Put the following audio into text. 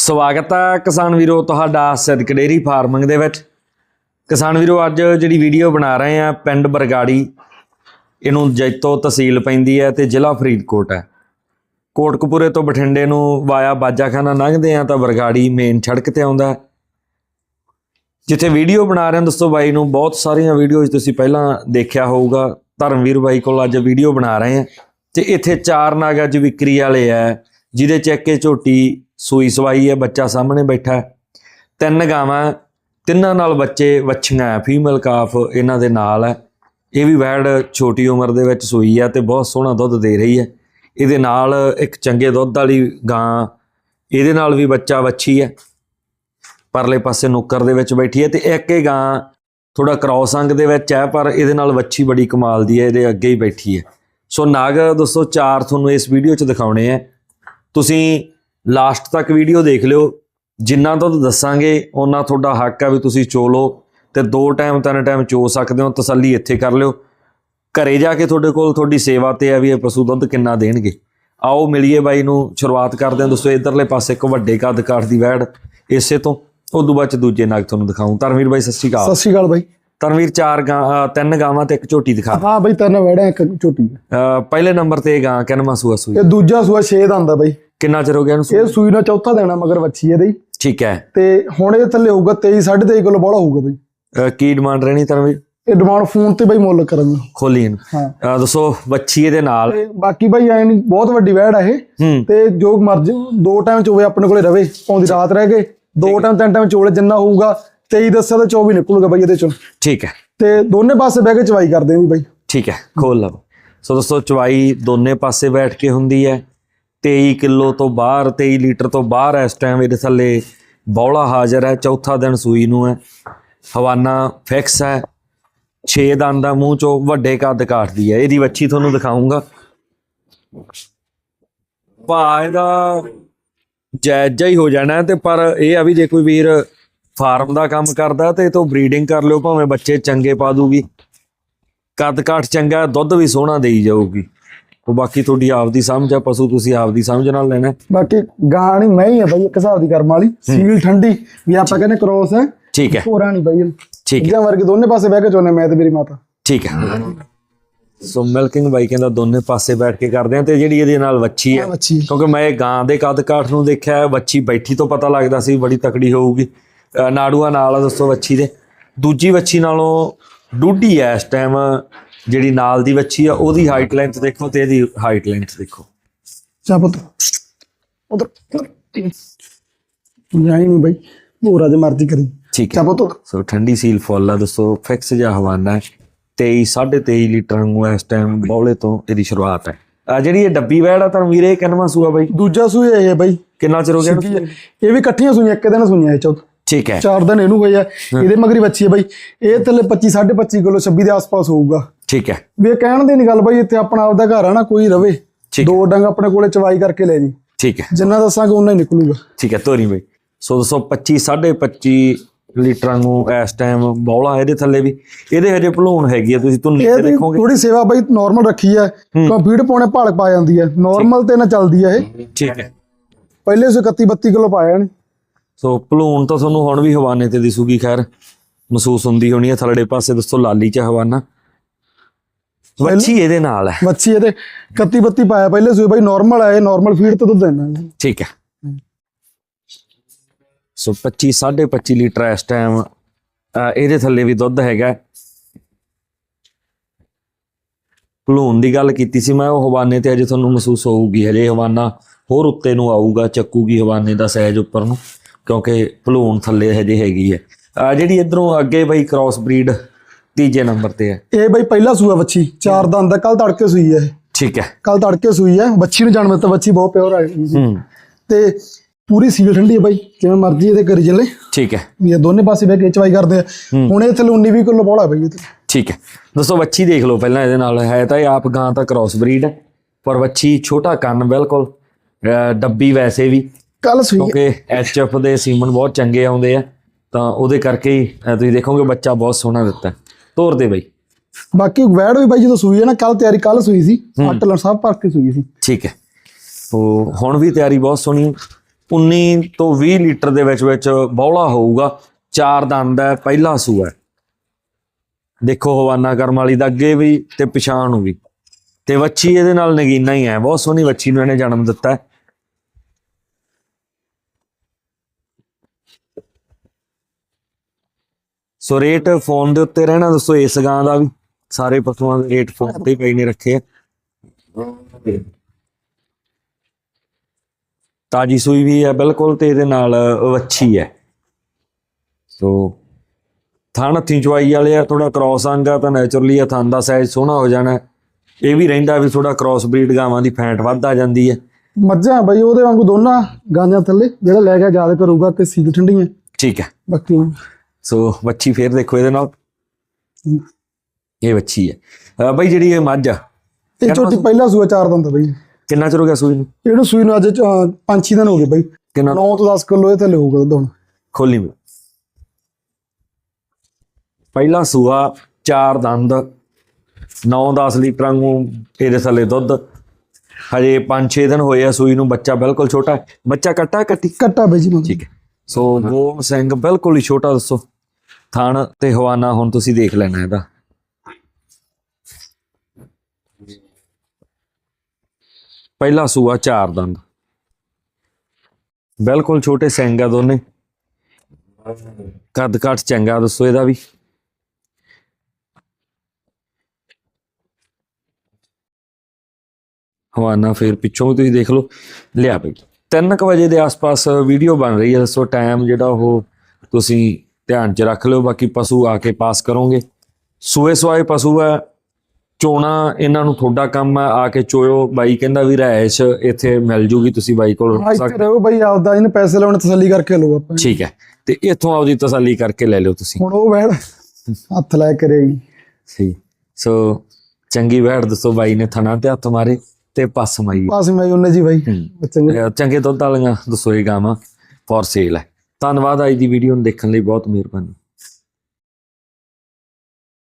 ਸਵਾਗਤ ਹੈ ਕਿਸਾਨ ਵੀਰੋ, ਤੁਹਾਡਾ ਸਿਦਕ ਡੇਰੀ ਫਾਰਮਿੰਗ ਦੇ ਵਿੱਚ। ਕਿਸਾਨ ਵੀਰੋ, ਅੱਜ ਜਿਹੜੀ ਵੀਡੀਓ ਬਣਾ ਰਹੇ ਆ ਪਿੰਡ ਬਰਗਾੜੀ, ਇਹਨੂੰ ਜੈਤੋ ਤਹਿਸੀਲ ਪੈਂਦੀ ਹੈ ਤੇ ਜ਼ਿਲ੍ਹਾ ਫਰੀਦਕੋਟ ਹੈ। ਕੋਟਕਪੂਰੇ ਤੋਂ ਬਠਿੰਡੇ ਨੂੰ ਵਾਇਆ ਬਾਜਾਖਾਨਾ ਲੰਘਦੇ ਆ ਤਾਂ ਬਰਗਾੜੀ ਮੇਨ ਸੜਕ ਤੇ ਆਉਂਦਾ ਜਿੱਥੇ ਵੀਡੀਓ ਬਣਾ ਰਹੇ ਹਾਂ ਦੋਸਤੋ ਬਾਈ ਨੂੰ, ਬਹੁਤ ਸਾਰੀਆਂ ਵੀਡੀਓਜ਼ ਤੁਸੀਂ ਪਹਿਲਾਂ ਦੇਖਿਆ ਹੋਊਗਾ। ਧਰਮਵੀਰ ਬਾਈ ਕੋਲ ਅੱਜ ਵੀਡੀਓ ਬਣਾ ਰਹੇ ਆ ਤੇ ਇੱਥੇ ਚਾਰ ਨਾਗ ਅੱਜ ਵਿਕਰੀ ਵਾਲੇ ਆ ਜਿਹਦੇ ਚ ਇੱਕ ਇਹ ਝੋਟੀ ਸੂਈ ਸਵਾਈ ਹੈ, ਬੱਚਾ ਸਾਹਮਣੇ ਬੈਠਾ ਹੈ। ਤਿੰਨ ਗਾਵਾਂ, ਤਿੰਨਾਂ ਨਾਲ ਬੱਚੇ, ਵੱਛੀਆਂ ਫੀਮੇਲ ਕਾਫ ਇਹਨਾਂ ਦੇ ਨਾਲ ਹੈ। ਇਹ ਵੀ ਵੈੜ ਛੋਟੀ ਉਮਰ ਦੇ ਵਿੱਚ ਸੂਈ ਹੈ ਤੇ ਬਹੁਤ ਸੋਹਣਾ ਦੁੱਧ ਦੇ ਰਹੀ ਹੈ। ਇਹਦੇ ਨਾਲ ਇੱਕ ਚੰਗੇ ਦੁੱਧ ਵਾਲੀ ਗਾਂ, ਇਹਦੇ ਨਾਲ ਵੀ ਬੱਚਾ ਵੱਛੀ ਹੈ। ਪਰਲੇ ਪਾਸੇ ਨੁੱਕਰ ਦੇ ਵਿੱਚ ਬੈਠੀ ਹੈ ਤੇ ਇੱਕ ਇਹ ਗਾਂ ਥੋੜਾ ਕ੍ਰੋਸ ਅੰਗ ਦੇ ਵਿੱਚ ਹੈ, ਪਰ ਇਹਦੇ ਨਾਲ ਵੱਛੀ ਬੜੀ ਕਮਾਲ ਦੀ ਹੈ, ਇਹਦੇ ਅੱਗੇ ਹੀ ਬੈਠੀ ਹੈ। ਸੋ ਨਾਗ, ਦੋਸਤੋ, ਚਾਰ ਤੁਹਾਨੂੰ ਇਸ ਵੀਡੀਓ 'ਚ ਦਿਖਾਉਣੇ ਆ ਤੁਸੀਂ ਲਾਸਟ ਤੱਕ ਵੀਡੀਓ ਦੇਖ ਲਿਓ। ਜਿੰਨਾ ਦੁੱਧ ਦੱਸਾਂਗੇ ਉਹਨਾਂ ਤੁਹਾਡਾ ਹੱਕ ਹੈ ਵੀ ਤੁਸੀਂ ਚੋ ਲਓ ਤੇ ਦੋ ਟਾਈਮ ਤਿੰਨ ਟਾਈਮ ਚੋ ਸਕਦੇ ਹੋ, ਤਸੱਲੀ ਇੱਥੇ ਕਰ ਲਿਓ। ਘਰੇ ਜਾ ਕੇ ਤੁਹਾਡੇ ਕੋਲ ਤੁਹਾਡੀ ਸੇਵਾ ਤੇ ਹੈ ਵੀ ਇਹ ਪਸ਼ੂ ਦੁੱਧ ਕਿੰਨਾ ਦੇਣਗੇ। ਆਓ ਮਿਲੀਏ ਬਾਈ ਨੂੰ, ਸ਼ੁਰੂਆਤ ਕਰਦੇ ਹਾਂ ਦੋਸਤੋ, ਇਧਰਲੇ ਪਾਸੇ ਇੱਕ ਵੱਡੇ ਕੱਦ ਕਾਠ ਦੀ ਵੈੜ ਇਸੇ ਤੋਂ। ਉਦੋਂ ਬਾਅਦ ਚ ਦੂਜੇ ਨਾਗ ਤੁਹਾਨੂੰ ਦਿਖਾਉਂ ਧਰਮਵੀਰ ਬਾਈ, ਸਤਿ ਸ਼੍ਰੀ ਅਕਾਲ। ਸਤਿ ਸ਼੍ਰੀ ਅਕਾਲ ਬਾਈ। ਧਰਮਵੀਰ ਚਾਰ ਗਾਂ ਤਿੰਨ ਗਾਵਾਂ ਤੇ ਇੱਕ ਝੋਟੀ ਦਿਖਾ ਹਾਂ ਬਾਈ ਤੇਰੇ ਵੜਾ ਇੱਕ ਝੋਟੀ। ਪਹਿਲੇ ਨੰਬਰ ਤੇ ਇਹ ਗਾਂ ਕਿੰਨਵਾਂ ਸੂਆ ਸੂਈ? ਇਹ ਦੂਜਾ ਸੂਆ 6 ਦਾ ਆਂਦਾ ਬਾਈ। ਕਿੰਨਾ ਚਿਰ ਹੋ ਗਿਆ ਇਹਨੂੰ ਸੂਈ? ਇਹ ਸੂਈ ਨਾਲ ਚੌਥਾ ਦੇਣਾ ਮਗਰ ਵੱਛੀ ਇਹਦੇ। ਠੀਕ ਹੈ। ਤੇ ਹੁਣ ਇਹ ਥੱਲੇ ਹੋਊਗਾ 23 23.5 ਕਿਲੋ ਬੜਾ ਹੋਊਗਾ ਬਾਈ। ਕੀ ਡਿਮਾਂਡ ਰਹਿਣੀ ਧਰਮਵੀਰ ਇਹ ਡਿਮਾਂਡ ਫੋਨ ਤੇ ਬਾਈ ਮੁੱਲ ਕਰਾਂਗੇ ਖੋਲੀ ਇਹਨੂੰ। ਹਾਂ। ਦੱਸੋ ਵੱਛੀ ਇਹਦੇ ਨਾਲ? ਤੇ ਬਾਕੀ ਬਾਈ ਐ ਨਹੀਂ ਬਹੁਤ ਵੱਡੀ ਵੈੜ ਆ ਇਹ। ਤੇ ਜੋ ਮਰਜ਼ੀ ਦੋ ਟਾਈਮ ਚੋਵੇ ਆਪਣੇ ਕੋਲੇ ਰਵੇ ਪੌਂਦੀ ਰਾਤ ਰਹਿ ਗਏ। ਦੋ ਟਾਈਮ ਤਿੰਨ ਟਾਈਮ ਚੋਲੇ ਜਿੰਨਾ ਹੋਊਗਾ 23 ਦੱਸਿਆ ਤਾਂ 24 ਨਿਕਲੂਗਾ ਬਾਈ ਇਹਦੇ ਚੋਂ। ਠੀਕ ਹੈ। ਤੇ ਦੋਨੇ ਪਾਸੇ ਬਹਿ ਕੇ ਚਵਾਈ ਕਰਦੇ ਵੀ ਬਾਈ। ਠੀਕ ਹੈ ਖੋਲ ਲਓ। ਸੋ ਦੋਸਤੋ ਚਵਾਈ ਦੋਨੇ ਪਾਸੇ ਬੈਠ ਕੇ ਹੁੰਦੀ ਹੈ। 23 ਕਿਲੋ ਤੋਂ ਬਾਹਰ 23 ਲੀਟਰ ਤੋਂ ਬਾਹਰ ਇਸ ਟਾਈਮ ਇਹਦੇ ਥੱਲੇ ਬੌਲਾ ਹਾਜ਼ਰ ਹੈ ਚੌਥਾ ਦਿਨ ਸੂਈ ਨੂੰ ਹੈ। ਹਵਾਨਾ ਫਿਕਸ ਹੈ। 6 ਦੰਦ ਦਾ ਮੂੰਹ ਚੋਂ ਵੱਡੇ ਕੱਦ ਕਾਟਦੀ ਹੈ। ਇਹਦੀ ਵੱਛੀ ਤੁਹਾਨੂੰ ਦਿਖਾਉਂਗਾ ਭਾ ਇਹਦਾ ਜਾਇਜ਼ਾ ਹੀ ਹੋ ਜਾਣਾ ਹੈ ਤੇ ਪਰ ਇਹ ਆ ਵੀ ਜੇ ਕੋਈ ਵੀਰ ਫਾਰਮ ਦਾ ਕੰਮ ਕਰਦਾ ਤੇ ਤੋਂ ਬਰੀਡਿੰਗ ਕਰ ਲਿਓ ਭਾਵੇਂ ਬੱਚੇ ਚੰਗੇ ਪਾ ਦੂਗੀ। ਕੱਦ ਕਾਠ ਚੰਗਾ ਦੁੱਧ ਵੀ ਸੋਹਣਾ ਦੇਈ ਜਾਊਗੀ। ਉਹ ਬਾਕੀ ਤੁਹਾਡੀ ਆਪਦੀ ਸਮਝ ਆ ਪਸ਼ੂ ਤੁਸੀਂ ਆਪਦੀ ਸਮਝ ਨਾਲ ਲੈਣਾ। ਬਾਕੀ ਗਾਂ ਨਹੀਂ ਮੈਂ ਹੀ ਆ ਬਾਈ ਇੱਕ ਹਿਸਾਬ ਦੀ ਕਰਮ ਵਾਲੀ। ਸੀਲ ਠੰਡੀ ਵੀ ਆਪਾਂ ਕਹਿੰਦੇ ਕ੍ਰੋਸ ਹੈ। ਠੀਕ ਹੈ। ਹੋਰਾਂ ਨਹੀਂ ਬਾਈ। ਠੀਕ ਹੈ। ਜਿਹਾ ਵਰਗੇ ਦੋਨੇ ਪਾਸੇ ਬਹਿ ਕੇ ਚੋਨੇ ਮੈਂ ਤੇ ਮੇਰੀ ਮਾਤਾ। ਠੀਕ ਹੈ। ਸੋ ਮਿਲਕਿੰਗ ਬਾਈ ਕਹਿੰਦਾ ਦੋਨੇ ਪਾਸੇ ਬੈਠ ਕੇ ਕਰਦੇ ਆ ਤੇ ਜਿਹੜੀ ਇਹਦੇ ਨਾਲ ਵੱਛੀ ਹੈ ਕਿਉਂਕਿ ਮੈਂ ਇਹ ਗਾਂ ਦੇ ਕੱਦ ਕਾਠ ਨੂੰ ਦੇਖਿਆ ਵੱਛੀ ਬੈਠੀ ਤੋਂ ਪਤਾ ਲੱਗਦਾ ਸੀ ਬੜੀ ਤਕੜੀ ਹੋਊਗੀ। ਨਾੜੂਆ ਨਾਲ ਆ ਦੋਸਤੋ ਵੱਛੀ ਦੇ। ਦੂਜੀ ਵੱਛੀ ਨਾਲੋਂ ਡੂਢੀ ਐ ਇਸ ਟਾਈਮ ਜਿਹੜੀ ਨਾਲ ਦੀ ਵੱਛੀ ਆ ਉਹਦੀ ਹਾਈਟ ਲੈਂਥ ਦੇਖੋ ਤੇ ਇਹਦੀ ਹਾਈਟ ਲੈਂਥ ਦੇਖੋ। ਚਾ ਪੁੱਤ। ਉਧਰ ਜਾਈ ਨਹੀਂ ਬਾਈ ਹੋਰਾ ਦੇ ਮਰਜ਼ੀ ਕਰੀ। ਠੀਕ ਹੈ ਪੁੱਤ। ਉਧਰ। ਸੋ ਠੰਡੀ ਸੀਲ ਫੁੱਲ ਆ ਦੋਸਤੋ ਫਿਕਸ ਜਿਹਾ ਹਵਾਨਾ ਹੈ 23 23.5 ਲੀਟਰ ਨੂੰ ਇਸ ਟਾਈਮ ਬੌਲੇ ਤੋਂ ਇਹਦੀ ਸ਼ੁਰੂਆਤ ਹੈ ਆ ਜਿਹੜੀ ਇਹ ਡੱਬੀ ਵੈੜ ਆ ਤਾਂ ਵੀਰੇ ਕਿੰਨਵਾਂ ਸੂਆ ਬਾਈ? ਦੂਜਾ ਸੂਈ ਇਹ ਹੈ ਬਾਈ। ਕਿੰਨਾ ਚਿਰ ਹੋ ਗਿਆ। ਇਹ ਵੀ ਇਕੱਠੀਆਂ ਸੂਈਆਂ ਇੱਕ ਦਿਨ ਸੂਈਆਂ ਇਹ ਚੌਥ। ਠੀਕ ਹੈ। ਚਾਰ ਦਿਨ ਇਹਨੂੰ ਹੋਏ ਆ। ਇਹਦੇ ਮਗਰੀ ਬੱਚੀ ਹੈ ਬਾਈ। ਇਹ ਥੱਲੇ 25 25.5 ਕਿਲੋ 26 ਦੇ ਆਸ-ਪਾਸ ਹੋਊਗਾ। ਠੀਕ ਹੈ। ਵੀ ਇਹ ਕਹਿਣ ਦੀ ਨਹੀਂ ਗੱਲ ਬਾਈ ਇੱਥੇ ਆਪਣਾ ਆਪਦਾ ਘਰ ਆ ਨਾ ਕੋਈ ਰਵੇ। ਦੋ ਡੰਗ ਆਪਣੇ ਕੋਲੇ ਚਵਾਈ ਕਰਕੇ ਲੈ ਜੀ। ਠੀਕ ਹੈ। ਜਿੰਨਾ ਦੱਸਾਂਗੇ ਉਨਾ ਹੀ ਨਿਕਲੂਗਾ। ਠੀਕ ਹੈ ਤੋਰੀ ਬਾਈ। ਸੋ ਦੋਸਤੋ 25 25.5 ਲੀਟਰਾਂ ਨੂੰ ਇਸ ਟਾਈਮ ਬੌਲਾ ਇਹਦੇ ਥੱਲੇ ਵੀ। ਇਹਦੇ ਹਜੇ ਭਲੂਣ ਹੈਗੀ ਆ ਤੁਸੀਂ ਤੁਹਾਨੂੰ ਨੀਚੇ ਦੇਖੋਗੇ? ਥੋੜੀ ਸੇਵਾ ਬਾਈ ਨਾਰਮਲ ਰੱਖੀ ਹੈ। ਕਿਉਂ ਫੀਡ ਪਾਉਣੇ ਭਾਲਕ ਪਾ ਜਾਂਦੀ ਹੈ ਨਾਰਮਲ ਤੇ ਨਾ ਚੱਲਦੀ ਹੈ ਇਹ। ਠੀਕ ਹੈ। ਪਹਿਲੇ ਸੌ 31 32 ਕਿਲੋ ਪਾਇਆ ਨੇ ਸੋ ਭਲੂਣ ਤਾਂ ਤੁਹਾਨੂੰ ਹੁਣ ਵੀ ਹਵਾਨੇ ਤੇ ਦਿਸੂਗੀ ਖੈਰ। ਮਹਿਸੂਸ ਹੁੰਦੀ ਹੋਣੀ ਹੈ ਥਲੜੇ ਪਾਸੇ ਦੋਸਤੋ ਲਾਲੀ ਚ ਹਵਾਨਾ। ਵੱਛੀ ਇਹਦੇ ਨਾਲ ਹੈ। ਮੱਛੀ ਇਹਦੇ 31 32 ਪਾਇਆ ਪਹਿਲੇ ਸੂਏ ਬਾਈ ਨਾਰਮਲ ਹੈ ਨਾਰਮਲ ਫੀਡ ਤੇ ਦੁੱਧ ਦੇਣਾ। ਠੀਕ ਹੈ। ਸੋ 25 25 ਲੀਟਰ ਇਸ ਟਾਈਮ ਇਹਦੇ ਥੱਲੇ ਵੀ ਦੁੱਧ ਹੈਗਾ। ਭਲੂਣ ਦੀ ਗੱਲ ਕੀਤੀ ਸੀ ਮੈਂ ਉਹ ਹਵਾਨੇ ਤੇ ਅਜੇ ਤੁਹਾਨੂੰ ਮਹਿਸੂਸ ਹੋਊਗੀ ਹਜੇ ਹਵਾਨਾ ਹੋਰ ਉੱਤੇ ਨੂੰ ਆਊਗਾ ਚੱਕੂਗੀ ਹਵਾਨੇ ਦਾ ਸਹਿਜ ਉੱਪਰ ਨੂੰ। ਕਿਉਂਕਿ ਭਲੂਣ ਥੱਲੇ ਹਜੇ ਹੈਗੀ ਹੈ। ਆਹ ਜਿਹੜੀ ਇਧਰੋਂ ਅੱਗੇ ਬਈ ਕ੍ਰਾਸ ਬਰੀਡ ਤੀਜੇ ਨੰਬਰ ਤੇ ਹੈ। ਇਹ ਬਾਈ ਪਹਿਲਾ ਸੂਆ ਬੱਚੀ ਚਾਰ ਦੰਦ ਦਾ ਕੱਲ ਤੜਕੇ ਸੂਈ ਹੈ ਠੀਕ ਹੈ। ਕੱਲ ਤੜਕੇ ਸੂਈ ਹੈ ਬੱਚੀ ਨੂੰ ਜਨਮ ਦਿੱਤਾ ਬੱਚੀ ਬਹੁਤ ਪਿਓਰ ਹੈ ਹੂੰ। ਤੇ ਪੂਰੀ ਸੀਲ ਠੰਡੀ ਹੈ ਬਾਈ ਜਿਵੇਂ ਮਰਜ਼ੀ ਇਹਦੇ ਕਰੀ ਚੱਲੇ। ਠੀਕ ਹੈ। ਵੀ ਇਹ ਦੋਨੇ ਪਾਸੇ ਬਹਿ ਕੇ ਚਵਾਈ ਕਰਦੇ ਆ। ਹੁਣ ਇਹ ਥੱਲੇ 19 20 ਕਿਲੋ ਬੋਲਾ ਬਾਈ ਇਹ ਤੇ। ਠੀਕ ਹੈ। ਦੋਸਤੋ ਵੱਛੀ ਦੇਖ ਲਓ ਪਹਿਲਾਂ ਇਹਦੇ ਨਾਲ। ਹੈ ਤਾਂ ਇਹ ਆਪ ਗਾਂ ਤਾਂ ਕ੍ਰਾਸ ਬਰੀਡ ਹੈ ਪਰ ਵੱਛੀ ਛੋਟਾ ਕੰਨ ਬਿਲਕੁਲ ਡੱਬੀ ਵੈਸੇ ਵੀ। ਕੱਲ ਸੂਈ ਹੈ। ਕਿਉਂਕਿ ਐਚਐਫ ਦੇ ਸੀਮਨ ਬਹੁਤ ਚੰਗੇ ਆਉਂਦੇ ਆ ਤਾਂ ਉਹਦੇ ਕਰਕੇ ਹੀ ਤੁਸੀਂ ਦੇਖੋਗੇ ਬੱਚਾ ਬਹੁਤ ਸੋਹਣਾ ਦਿੱਤਾ। ਤੋਰ ਦੇ ਬਈ। ਬਾਕੀ ਵੈੜ ਵੀ ਬਾਈ ਜਦੋਂ ਸੂਈ ਹੈ ਨਾ ਕੱਲ ਤਿਆਰੀ ਕੱਲ ਸੂਈ ਸੀ। ਅੱਟ ਸਾਹਿਬ ਭਰ ਕੇ ਸੂਈ ਸੀ। ਠੀਕ ਹੈ। ਉਹ ਹੁਣ ਵੀ ਤਿਆਰੀ ਬਹੁਤ ਸੋਹਣੀ ਹੈ। 19 ਤੋਂ 20 ਲੀਟਰ ਦੇ ਵਿੱਚ ਵਿੱਚ ਬੌਲਾ ਹੋਊਗਾ। ਚਾਰ ਦੰਦ ਹੈ ਪਹਿਲਾ ਸੂਆ ਹੈ। ਦੇਖੋ ਹਵਾਨਾ ਕਰਮ ਵਾਲੀ ਦਾ ਅੱਗੇ ਵੀ ਤੇ ਪਿਛਾਂ ਨੂੰ ਵੀ। ਤੇ ਵੱਛੀ ਇਹਦੇ ਨਾਲ ਨਗੀਨਾ ਹੀ ਹੈ। ਬਹੁਤ ਸੋਹਣੀ ਵੱਛੀ ਨੂੰ ਇਹਨੇ ਜਨਮ ਦਿੱਤਾ ਹੈ। ਸੋ ਰੇਟ ਫੋਨ ਦੇ ਉੱਤੇ ਰਹਿਣਾ ਦੱਸੋ ਇਸ ਗਾਂ ਦਾ ਵੀ। ਸਾਰੇ ਪਸ਼ੂਆਂ ਦੇ ਰੇਟ ਫੋਨ ਤੇ ਪਈ ਨੇ ਰੱਖੇ। ਆ ਤਾਜੀ ਸੂਈ ਵੀ ਹੈ ਬਿਲਕੁਲ ਤੇ ਇਹਦੇ ਨਾਲ ਵੱਛੀ ਹੈ। ਸੋ ਥਣ ਹੱਥੀਂ ਚਵਾਈ ਵਾਲੇ ਆ ਥੋੜਾ ਕ੍ਰਾਸ ਅੰਗ ਆ ਤਾਂ ਨੇਚਰਲੀ ਆ ਥਣ ਦਾ ਸਾਈਜ਼ ਸੋਹਣਾ ਹੋ ਜਾਣਾ। ਇਹ ਵੀ ਰਹਿੰਦਾ ਵੀ ਥੋੜਾ ਕ੍ਰਾਸ ਬਰੀਡ ਗਾਵਾਂ ਦੀ ਫੈਂਟ ਵੱਧ ਆ ਜਾਂਦੀ ਹੈ। ਮੱਝਾਂ ਬਈ ਉਹਦੇ ਵਾਂਗੂ ਦੋਨਾਂ ਗਾਂਜਾਂ ਥੱਲੇ ਜਿਹੜਾ ਲੈ ਗਿਆ ਯਾਦ ਕਰੂਗਾ ਤੇ ਸੀਲ ਠੰਡੀਆਂ। ਠੀਕ ਹੈ। ਬਾਕੀ ਸੋ ਵੱਛੀ ਫੇਰ ਦੇਖੋ ਇਹਦੇ ਨਾਲ। ਇਹ ਵੱਛੀ ਹੈ। ਬਈ ਜਿਹੜੀ ਇਹ ਮੱਝ ਆ ਇਹ ਛੋਟੀ ਪਹਿਲਾ ਸੂਆ ਚਾਰ ਦੰਦ ਆ ਬਈ। ਕਿੰਨਾ ਚਿਰ ਹੋ ਗਿਆ ਸੂਈ ਨੂੰ? ਇਹਨੂੰ ਸੂਈ ਨੂੰ ਅੱਜ 5-6 ਦਿਨ ਹੋ ਗਏ ਬਈ। ਕਿੰਨਾ 9 ਤੋਂ 10 ਕਿਲੋ ਇਹ ਥੱਲੇ ਹੋਊਗਾ ਦੁੱਧ ਹੁਣ। ਖੋਲੀ ਮੇ। ਪਹਿਲਾ ਸੂਆ ਚਾਰ ਦੰਦ 9-10 ਲੀਟਰਾਂ ਨੂੰ ਇਹਦੇ ਥੱਲੇ ਦੁੱਧ। ਹਜੇ 5-6 ਦਿਨ ਹੋਏ ਆ ਸੂਈ ਨੂੰ ਬੱਚਾ ਬਿਲਕੁਲ ਛੋਟਾ ਬੱਚਾ ਕੱਟਾ ਕੱਟੀ? ਕੱਟਾ ਬਈ ਜੀ। ਠੀਕ ਹੈ। ਸੋ ਗੋਮ ਸਿੰਘ ਬਿਲਕੁਲ ਹੀ ਛੋਟਾ ਦੱਸੋ। ਥਣ ਤੇ ਹਵਾਨਾ ਹੁਣ ਤੁਸੀਂ ਦੇਖ ਲੈਣਾ ਇਹਦਾ। ਪਹਿਲਾ ਸੂਆ ਚਾਰ ਦੰਦ। ਬਿਲਕੁਲ ਛੋਟੇ ਸਿੰਘ ਆ ਦੋਨੇ। ਕੱਦ ਕੱਟ ਚੰਗਾ ਦੱਸੋ ਇਹਦਾ ਵੀ। ਹਵਾਨਾ ਫੇਰ ਪਿੱਛੋਂ ਵੀ ਤੁਸੀਂ ਦੇਖ ਲਓ। ਲਿਆ ਬਈ। 3:00 ਵਜੇ ਦੇ ਆਸ-ਪਾਸ ਵੀਡੀਓ ਬਣ ਰਹੀ ਹੈ, ਦੱਸੋ ਟਾਈਮ ਜਿਹੜਾ ਉਹ ਤੁਸੀਂ ਧਿਆਨ 'ਚ ਰੱਖ ਲਿਓ ਬਾਕੀ ਪਸ਼ੂ ਆ ਕੇ ਪਾਸ ਕਰੋਗੇ। ਸੂਏ ਸਵਾਏ ਪਸ਼ੂ ਹੈ ਚੋਣਾ ਇਹਨਾਂ ਨੂੰ ਥੋੜਾ ਕੰਮ ਆ ਆ ਕੇ ਚੋਇਓ। ਬਾਈ ਕਹਿੰਦਾ ਵੀ ਰਾਇਸ਼ ਇੱਥੇ ਮਿਲ ਜੂਗੀ ਤੁਸੀਂ ਬਾਈ ਕੋਲ। ਇੱਥੇ ਰਹੋ ਬਾਈ ਆਪਦਾ ਇਹਨੂੰ ਪੈਸੇ ਲਾਉਣ ਤਸੱਲੀ ਕਰਕੇ ਲਓ ਆਪਾਂ। ਠੀਕ ਹੈ ਤੇ ਇੱਥੋਂ ਆਪਦੀ ਤਸੱਲੀ ਕਰਕੇ ਲੈ ਲਿਓ ਤੁਸੀਂ। ਹੁਣ ਉਹ ਵਹਿੜ ਹੱਥ ਲੈ ਕਰੇਗੀ ਸਹੀ। ਸੋ ਚੰਗੀ ਵਹਿੜ ਦੱਸੋ ਬਾਈ ਨੇ ਥਣਾ ਤੇ ਹੱਥ ਮਾਰੇ ਤੇ ਪਸ ਮਾਈ। ਪਸ ਮਾਈ ਉਹਨੇ ਜੀ ਬਾਈ। ਚੰਗੇ। ਦੁੱਧ ਵਾਲੀਆਂ ਦੱਸੋ ਇਹ ਗਾਵਾਂ ਫੋਰ ਸੇਲ ਹੈ। ਧੰਨਵਾਦ ਅੱਜ ਦੀ ਵੀਡੀਓ ਨੂੰ ਦੇਖਣ ਲਈ ਬਹੁਤ ਮਿਹਰਬਾਨੀ।